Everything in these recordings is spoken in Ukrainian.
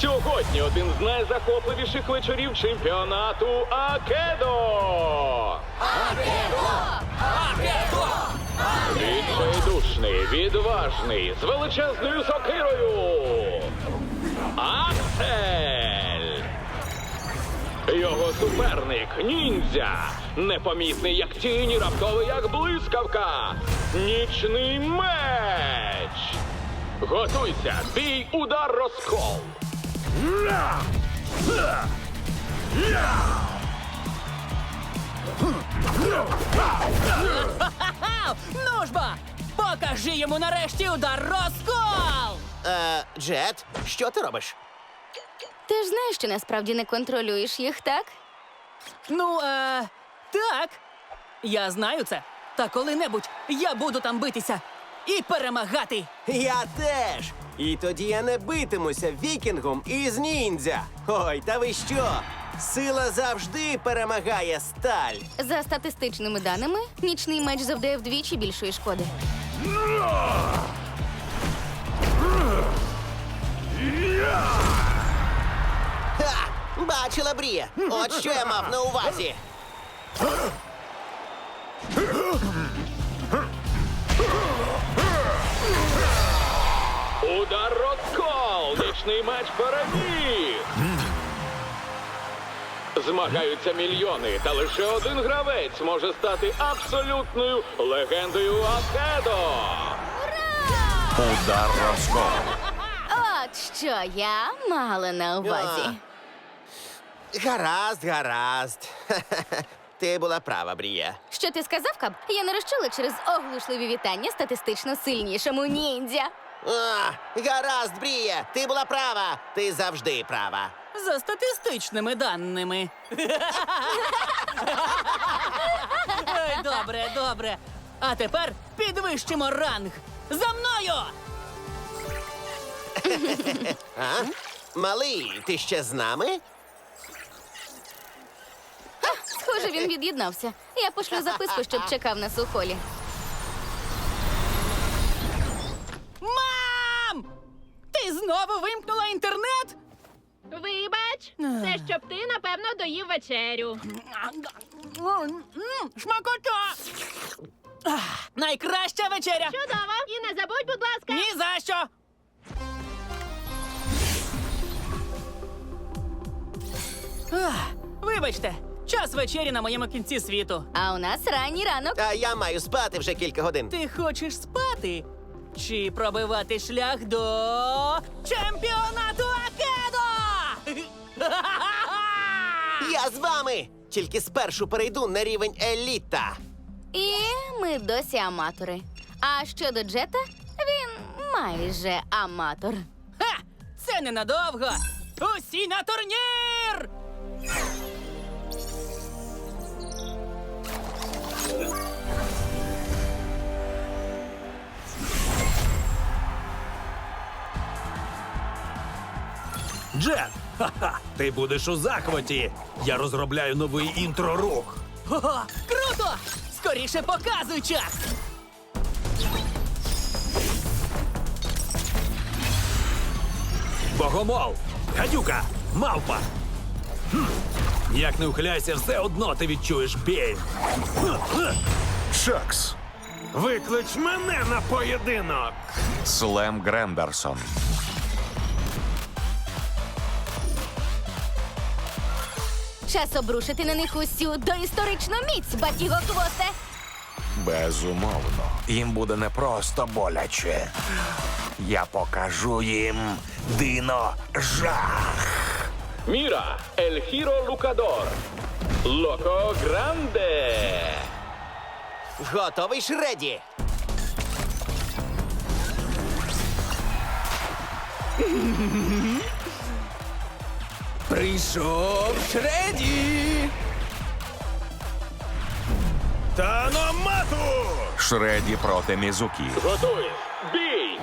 Сьогодні один з найзахопливіших вечорів чемпіонату Акедо. Відчайдушний, відважний, з величезною сокирою. Аксель. Його суперник ніндзя. Непомітний як тінь, і раптовий як блискавка. Нічний меч. Готуйся, бій, удар, розкол. Ну ж бо! Покажи йому нарешті удар розкол! Е, Джет, що ти робиш? Ти ж знаєш, що насправді не контролюєш їх, так? Ну, е, так. Я знаю це. Та коли-небудь я буду там битися і перемагати. Я теж. І тоді я не битимуся вікінгом із ніндзя. Ой, та ви що? Сила завжди перемагає сталь. За статистичними даними, нічний меч завдає вдвічі більшої шкоди. Ха! Бачила Брія. От що я мав на увазі. Нічний меч переміг! Змагаються мільйони, та лише один гравець може стати абсолютною легендою Акедо. Удар розкол. От що я мала на увазі. Гаразд, гаразд. Ти була права, Брія. Що ти сказав, Каб? Я не розчула через оглушливі вітання статистично сильнішому ніндзя. А, гаразд, Брія. Ти була права. Ти завжди права. За статистичними даними. Ой, добре, добре. А тепер підвищимо ранг. За мною! А? Малий, ти ще з нами? Схоже, він від'єднався. Я пошлю записку, щоб чекав нас у холі. Ти знову вимкнула інтернет? Вибач, це щоб ти, напевно, доїв вечерю. Шмакота! Ах, Найкраща вечеря! Чудово! І не забудь, будь ласка. Ні за що! Ах, Вибачте, час вечері на моєму кінці світу. А у нас ранній ранок. А я маю спати вже кілька годин. Ти хочеш спати? Чи пробивати шлях до чемпіонату Акедо? Я з вами! Тільки спершу перейду на рівень еліта. І ми досі аматори. А щодо Джета, він майже аматор. Ха! Це ненадовго! Усі на турнір! Джет, ха-ха, ти будеш у захваті. Я розробляю новий інтро-рух. Ого, круто! Скоріше показуй час! Богомол, гадюка, мавпа. Хм. Як не ухиляйся, все одно ти відчуєш біль. Шакс. Виклич мене на поєдинок. Слем Грендерсон. Час обрушити на них усю доісторичну міць, батіго хвосте. Безумовно. Їм буде не просто боляче. Я покажу їм дино жах. Міра, Ель Хіро Лукадор. Локо Гранде. Готовий Шреді? Прийшов Шреді. Таномату! Шреді проти Мізукі. Готуєш. Бій,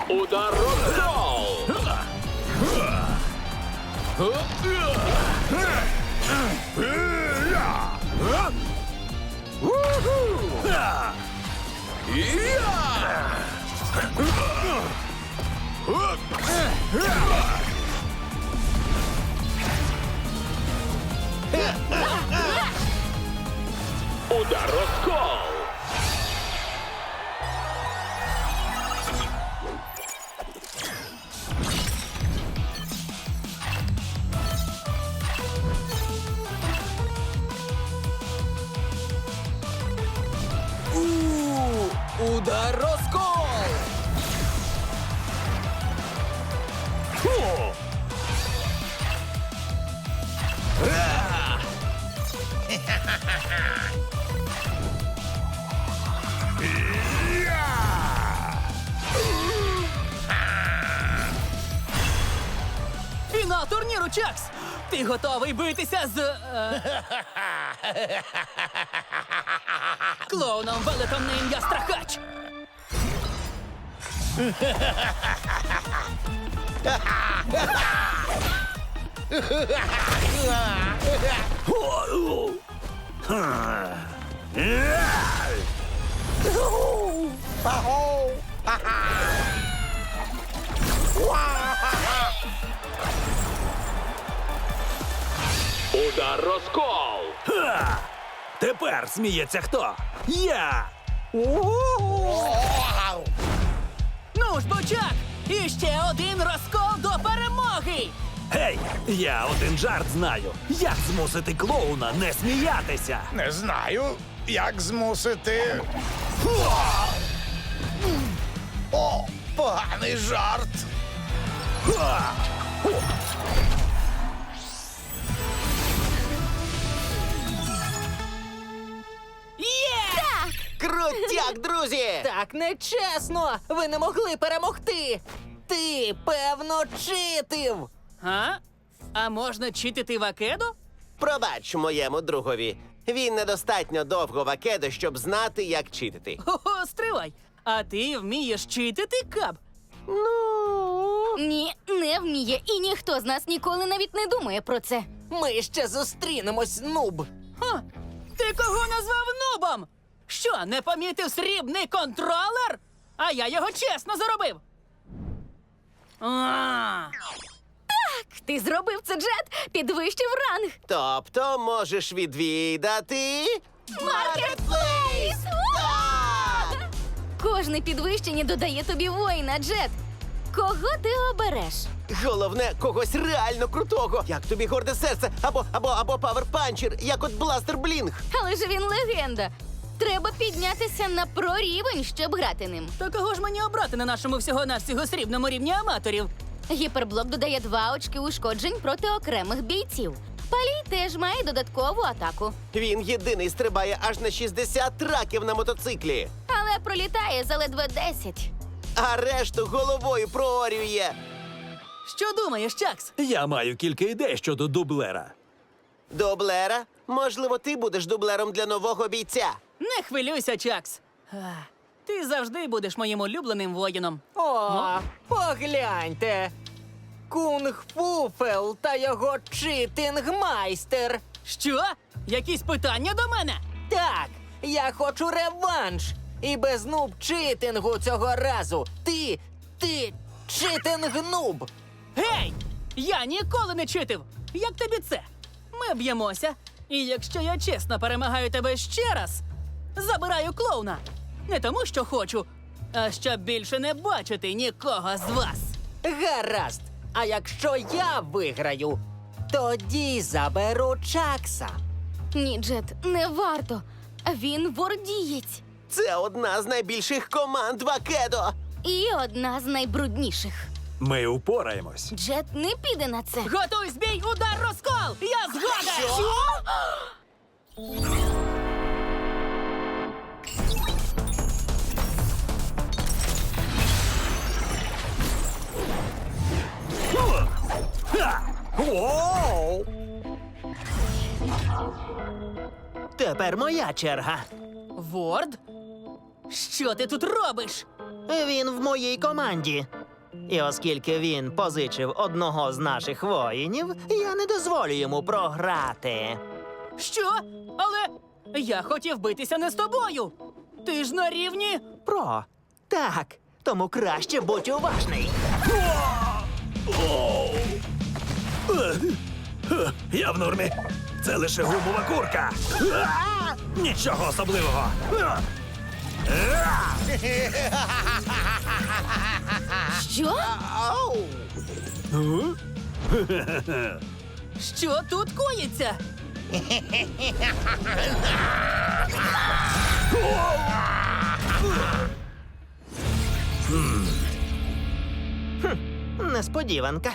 Удар розкол! Удар розкол! Фінал турніру, Чакс! Ти готовий битися з. Е... Клоуном велетом на ім'я Страхач! Удар розкол! Ха! Тепер сміється хто? Я! Ну ж, бочак! І ще один розкол до перемоги! Гей! Я один жарт знаю. Як змусити клоуна не сміятися? Не знаю, як змусити. О, поганий жарт. Крутяк, друзі! Так нечесно! Ви не могли перемогти! Ти, певно, читив! А? А можна читити в Акедо? Пробач моєму другові. Він недостатньо довго в Акедо, щоб знати, як читити. Ого, стривай! А ти вмієш читити, Каб? Ну. Ні, не вміє, і ніхто з нас ніколи навіть не думає про це. Ми ще зустрінемось, нуб. Ха, ти кого назвав нубом? Що, не помітив срібний контролер? А я його чесно заробив. А, Ти зробив це, Джет, підвищив ранг. Тобто можеш відвідати. Маркетплейс! Кожне підвищення додає тобі воїна, Джет. Кого ти обереш? Головне, когось реально крутого. Як тобі горде серце, або або або паверпанчер, як от бластер блінг. Але ж він легенда. Треба піднятися на прорівень, щоб грати ним. то кого ж мені обрати на нашому всього-навсього срібному рівні аматорів? Гіперблок додає два очки ушкоджень проти окремих бійців. Палій теж має додаткову атаку, Він єдиний стрибає аж на 60 траків на мотоциклі, але пролітає за ледве 10. а решту головою проорює. Що думаєш, Чакс? Я маю кілька ідей щодо дублера. Дублера? Можливо, ти будеш дублером для нового бійця. Не хвилюйся, Чакс. А, Ти завжди будеш моїм улюбленим воїном. О, погляньте. Кунг-фуфел та його читинг-майстер. Що? Якісь питання до мене? Так, я хочу реванш. І без нуб читингу цього разу. Ти, ти, читинг-нуб. Гей! Я ніколи не читив! Як тобі це? Ми б'ємося, і якщо я чесно перемагаю тебе ще раз, забираю клоуна. Не тому, що хочу, а щоб більше не бачити нікого з вас. Гаразд. А якщо я виграю, тоді заберу Чакса. Ні, Джет, не варто. Він вордієць. Це одна з найбільших команд в Акедо. І одна з найбрудніших. Ми упораємось. Джет не піде на це. Готуй збій, удар, розкол! Я згоден! Ха! Тепер моя черга. Ворд? Що ти тут робиш? Він в моїй команді. І оскільки він позичив одного з наших воїнів, я не дозволю йому програти. Що? Але я хотів битися не з тобою. Ти ж на рівні. Про. Так, тому краще будь уважний. Я в нормі. Це лише гумова курка. А! Нічого особливого. А! А! Що? Що тут коїться? Несподіванка.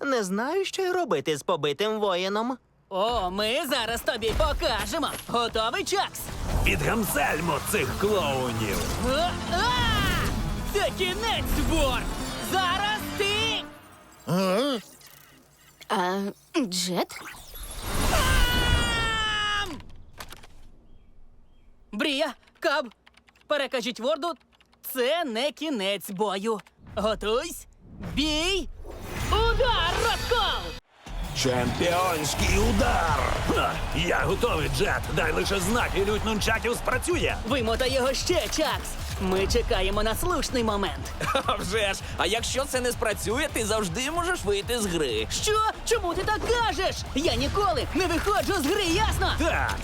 Не знаю, що й робити з побитим воїном. О, ми зараз тобі покажемо. Готовий Чакс? Підгамсельмо цих клоунів. А, а! Це кінець збор! Зараз ти. А, Джет? Ам! Брія, Каб, перекажіть ворду, це не кінець бою. Готуйсь, бій, удар, розкол! Чемпіонський удар! Ха, Я готовий, Джет. Дай лише знак, і лють нунчаків спрацює. Вимотай його ще, Чакс. Ми чекаємо на слушний момент. А вже ж, а якщо це не спрацює, ти завжди можеш вийти з гри. Що? Чому ти так кажеш? Я ніколи не виходжу з гри, ясно? Так.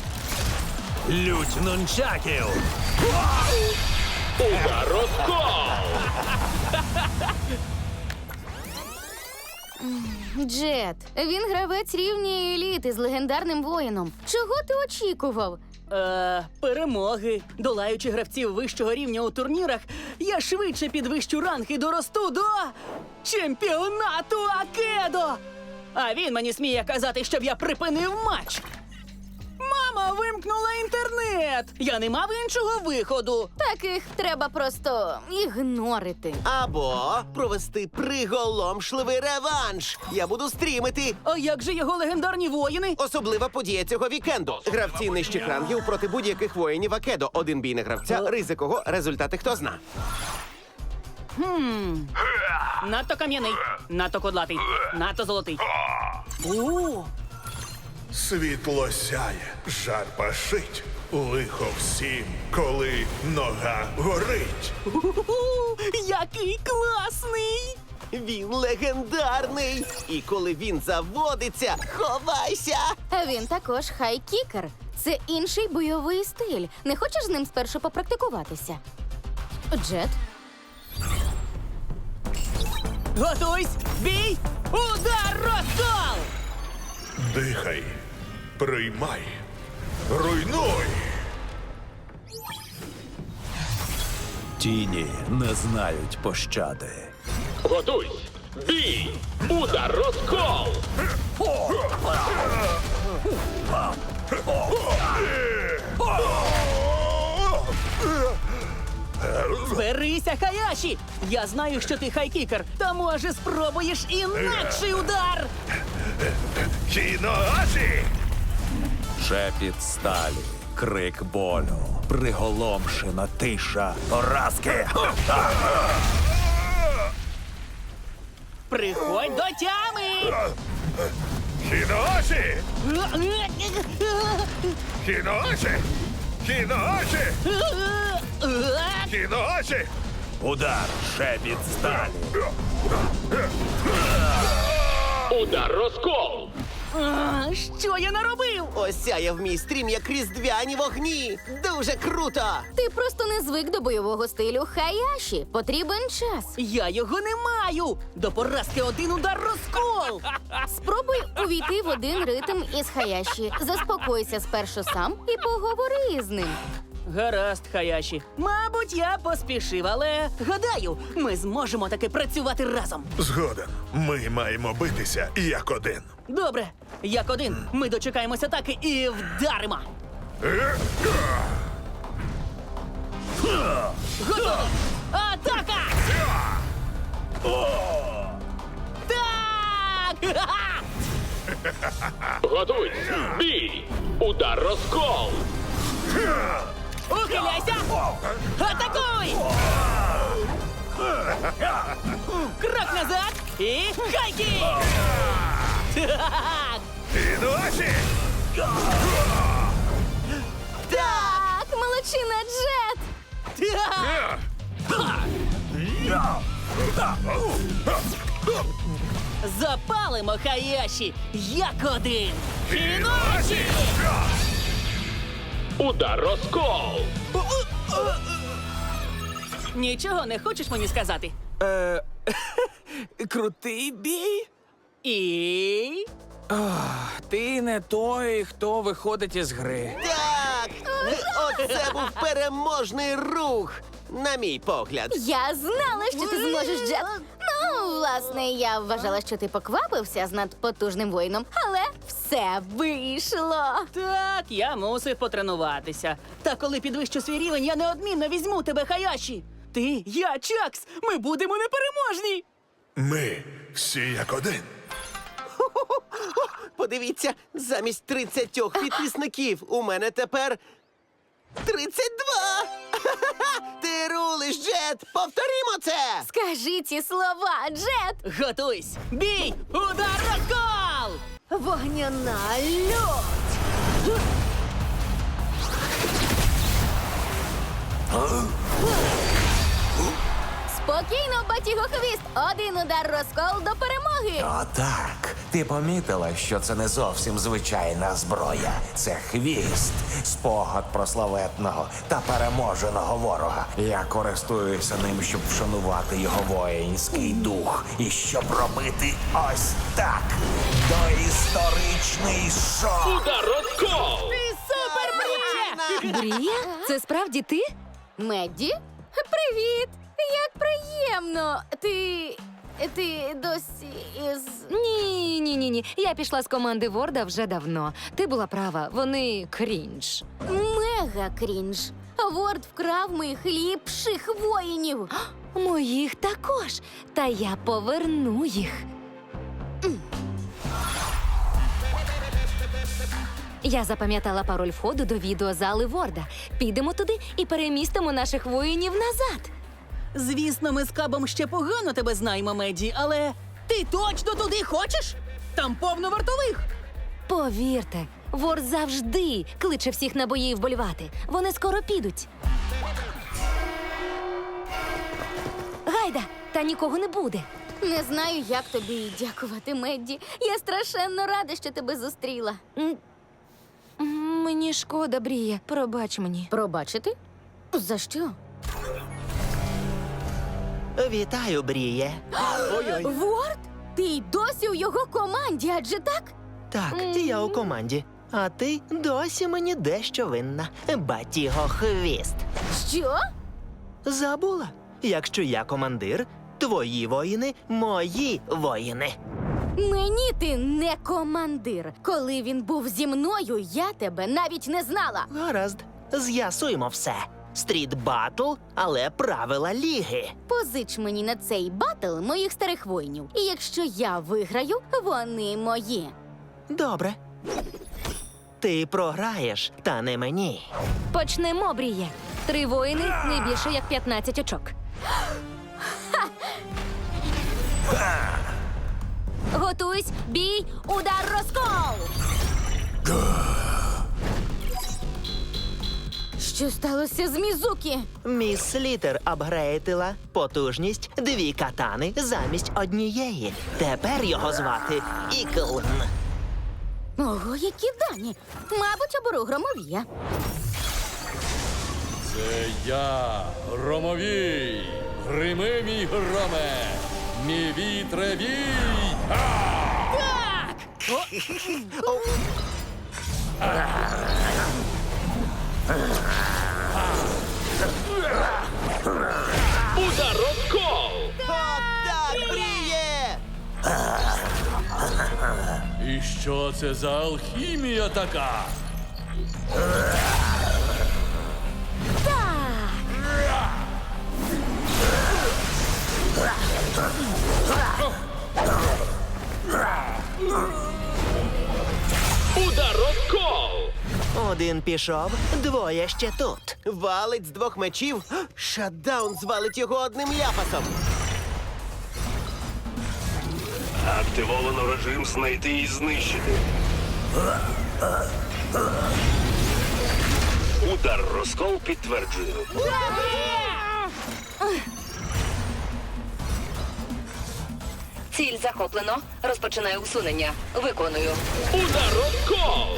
Лють нунчаків. Удар розкол! Джет, він гравець рівні еліти з легендарним воїном. Чого ти очікував? Е, перемоги. Долаючи гравців вищого рівня у турнірах, я швидше підвищу ранг і доросту до чемпіонату Акедо. А він мені сміє казати, щоб я припинив матч. Мама вимкнула інтернет. Я не мав іншого виходу. Таких треба просто ігнорити. Або провести приголомшливий реванш. Я буду стрімити. А як же його легендарні воїни? Особлива подія цього вікенду. Гравці нижчих рангів проти будь-яких воїнів Акедо. Один бій на гравця, ризик кого, результати хто зна. Надто кам'яний, надто кодлатий, надто золотий. О, Світло сяє, жар пашить. Лихо всім, коли нога горить. який класний! Він легендарний. І коли він заводиться, ховайся. А він також хайкікер. Це інший бойовий стиль. Не хочеш з ним спершу попрактикуватися? Джет, Готуйсь! Бій! Удар розкол! Дихай, приймай, руйнуй. Тіні не знають пощади. Готуйсь! Бій! Удар розкол! Зберися, Хаяші! Я знаю, що ти хайкікер, та може спробуєш інакший удар! Кіноаші! Шепіт сталі, крик болю, приголомшена тиша поразки. Приходь до тями! Кіноаші! Кіноаші! Кіноаші! Кіноаші! Удар, шепіт сталі. Удар розкол! А, Що я наробив? Осяяв мій стрім як різдвяні вогні. Дуже круто! ти просто не звик до бойового стилю Хаяші. Потрібен час. Я його не маю! До поразки один удар розкол! Спробуй увійти в один ритм із Хаяші. Заспокойся спершу сам і поговори з ним. Гаразд, Хаяші. Мабуть, я поспішив, але гадаю, ми зможемо таки працювати разом. Згоден. Ми маємо битися як один. Добре, як один, ми дочекаємося атаки і вдаримо. Готово! Атака! Так! Готуйсь! Бій! Удар розкол! Ухиляйся! Атакуй! Крок назад і хайки! Так! Кіноаші! Так, молодчина Джет! Так! Запалимо Хаяші як один! Кіночі! Удар розкол! Нічого не хочеш мені сказати? Е, крутий бій? І. Ти не той, хто виходить із гри. Так! Оце був переможний рух! на мій погляд. Я знала, що ти зможеш, Джет. Ну, власне, я вважала, що ти поквапився з надпотужним воїном, але все вийшло. Так, я мусив потренуватися. Та коли підвищу свій рівень, я неодмінно візьму тебе, Хаяші. Ти, я, Чакс, ми будемо непереможні. Ми всі як один. Подивіться, замість 30 підписників у мене тепер 32! Ти рулиш, Джет! Повторімо це! Скажи ці слова, Джет! Готуйсь! Бій! Удар! Вогняна льот! Спокійно, батігохвіст! Один удар розкол до перемоги! Отак. Ти помітила, що це не зовсім звичайна зброя. Це хвіст, спогад про славетного та переможеного ворога. Я користуюся ним, щоб вшанувати його воїнський дух і щоб робити ось так. Доісторичний шок. Удар розкол! Брія? Це справді ти? Медді? Привіт! Як приємно! Ти. Ти досі із. Ні, ні, ні, ні. Я пішла з команди Ворда вже давно. Ти була права, вони крінж. Мега крінж. Ворд вкрав моїх ліпших воїнів. Моїх також. Та я поверну їх. Я запам'ятала пароль входу до відеозали Ворда. Підемо туди і перемістимо наших воїнів назад. Звісно, ми з кабом ще погано тебе знаємо, Меді, але ти точно туди хочеш? Там повно вартових. Повірте, Ворд завжди кличе всіх на бої вболівати. Вони скоро підуть. Гайда, та нікого не буде. Не знаю, як тобі дякувати, Медді. Я страшенно рада, що тебе зустріла. М, Мені шкода, Брія. Пробач мені. Пробачити? За що? Вітаю, Бріє. Ворд? Ти й досі у його команді, адже так? Так, я у команді. А ти досі мені дещо винна. Батіго хвіст. Що? Забула. Якщо я командир, твої воїни мої воїни. Мені ти не командир. Коли він був зі мною, я тебе навіть не знала. Гаразд, з'ясуємо все. Стріт батл, але правила ліги. Позич мені на цей батл моїх старих воїнів. І якщо я виграю, вони мої. Добре. Ти програєш, та не мені. Почнемо, Бріє. Три воїни не більше як 15 очок. Готуйсь, бій, удар розкол! Що сталося з Мізукі? Міс Літер апгрейдила потужність дві катани замість однієї. Тепер його звати Іклн. Ого, які дані. Мабуть, оберу громовія. Це я, громовій. Грими, мій громе. Мій вітре вій. Удар розкол! Так, Бріє! І що це за алхімія така? Один пішов, двоє ще тут. Валить з двох мечів. Шатдаун звалить його одним ляпасом. Активовано режим знайти і знищити. Удар розкол підтверджую. Ціль захоплено. Розпочинаю усунення. Виконую. Удар розкол!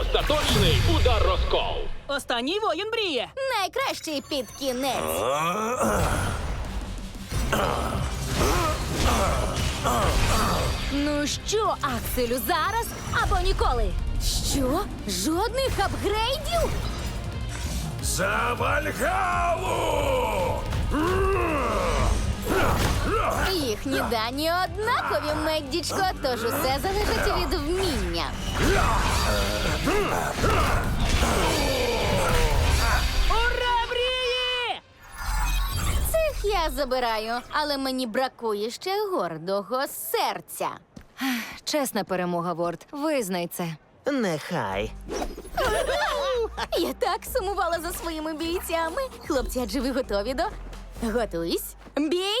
Остаточний удар розкол! Останній воїн Бріє. Найкращий під кінець. Ну що, Акселю, зараз або ніколи? Що? Жодних апгрейдів? За Вальгалу! Їхні дані однакові, Меддічко, тож усе залежить від вміння. Ура, мрії! Цих я забираю, але мені бракує ще гордого серця. Чесна перемога, Ворд. Визнай це. Нехай. Я так сумувала за своїми бійцями. Хлопці, адже ви готові до. Готуйсь. Бій!